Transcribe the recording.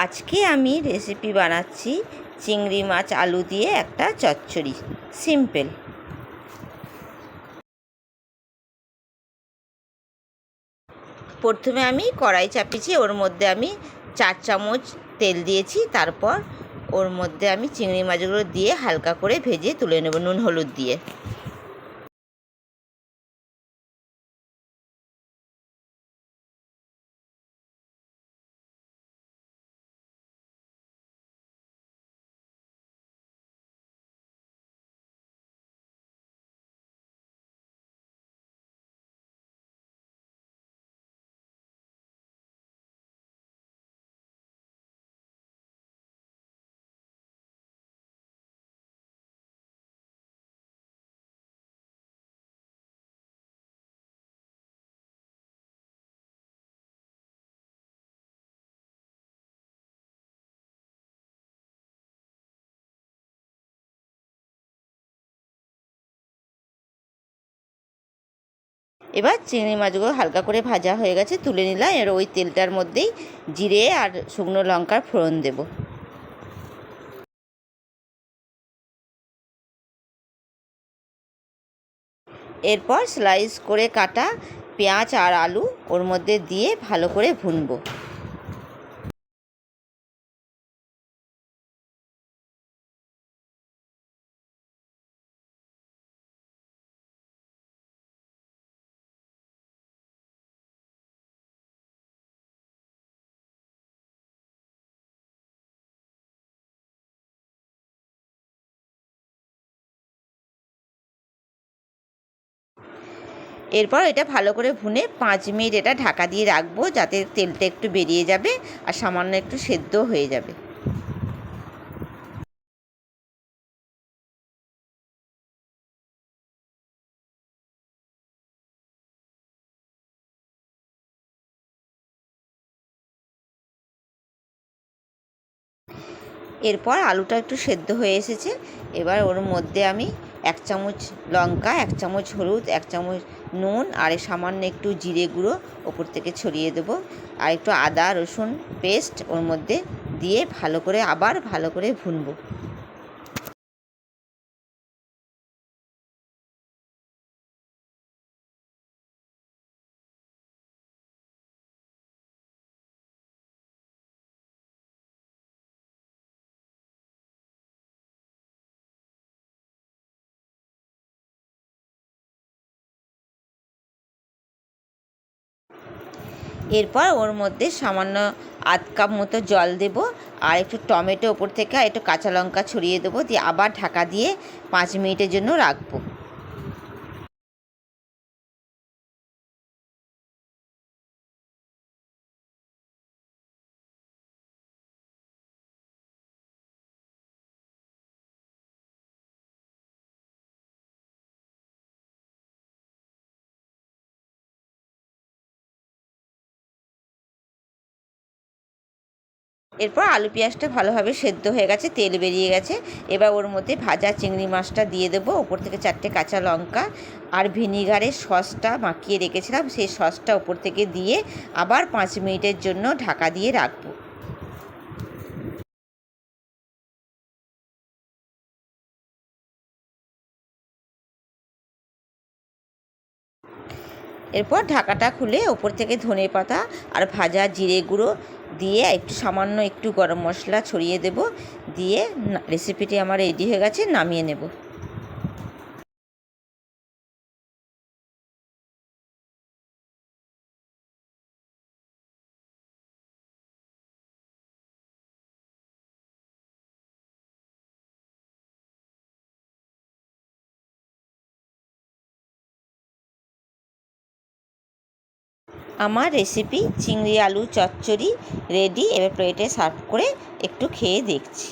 আজকে আমি রেসিপি বানাচ্ছি চিংড়ি মাছ আলু দিয়ে একটা চচ্চড়ি। সিম্পল প্রথমে আমি কড়াই চাপিয়েছি, ওর মধ্যে আমি চার চামচ তেল দিয়েছি, তারপর ওর মধ্যে আমি চিংড়ি মাছগুলো দিয়ে হালকা করে ভেজে তুলে নেব নুন, হলুদ দিয়ে। এবার চিংড়ি মাছগুলো হালকা করে ভাজা হয়ে গেছে, তুলে নিলাম। এর ওই তেলটার মধ্যেই জিরে আর শুকনো লঙ্কার ফোড়ন দেব। এরপর স্লাইস করে কাটা পেঁয়াজ আর আলু ওর মধ্যে দিয়ে ভালো করে ভুনবো। এরপর এটা ভালো করে ভুনে পাঁচ মিনিট এটা ঢাকা দিয়ে রাখব যাতে তেলটা একটু বেরিয়ে যাবে আর সামান্য একটু সেদ্ধ হয়ে যাবে। এরপর আলুটা একটু সেদ্ধ হয়ে এসেছে। এবার ওর মধ্যে আমি এক চামচ লঙ্কা, এক চামচ হলুদ, এক চামচ নুন আর সামান্য একটু জিরে গুঁড়ো ওপর থেকে ছড়িয়ে দেবো। আর একটু আদা, রসুন, পেস্ট ওর মধ্যে দিয়ে ভালো করে, আবার ভালো করে ভুনবো। এরপর ওর মধ্যে সামান্য আধ কাপ মতো জল দেব আর একটু টমেটো ওপর থেকে আর একটু কাঁচা লঙ্কা ছড়িয়ে দেবো দিয়ে আবার ঢাকা দিয়ে পাঁচ মিনিটের জন্য রাখব। এরপর আলু পেঁয়াজটা ভালোভাবে সেদ্ধ হয়ে গেছে, তেল বেরিয়ে গেছে। এবার ওর মধ্যে ভাজা চিংড়ি মাছটা দিয়ে দেবো। ওপর থেকে চারটে কাঁচা লঙ্কা আর ভিনিগারের সসটা মাখিয়ে রেখেছিলাম। সেই সসটা ওপর থেকে দিয়ে আবার পাঁচ মিনিটের জন্য ঢাকা দিয়ে রাখব। এরপর ঢাকাটা খুলে ওপর থেকে ধনে পাতা আর ভাজা জিরে গুঁড়ো দিয়ে একটু সামান্য একটু গরম মশলা ছড়িয়ে দেব। দিয়ে রেসিপিটি আমার রেডি হয়ে গেছে, নামিয়ে নেব। আমার রেসিপি চিংড়ি আলু চচ্চড়ি রেডি এবার প্লেটে সার্ভ করে একটু খেয়ে দেখছি।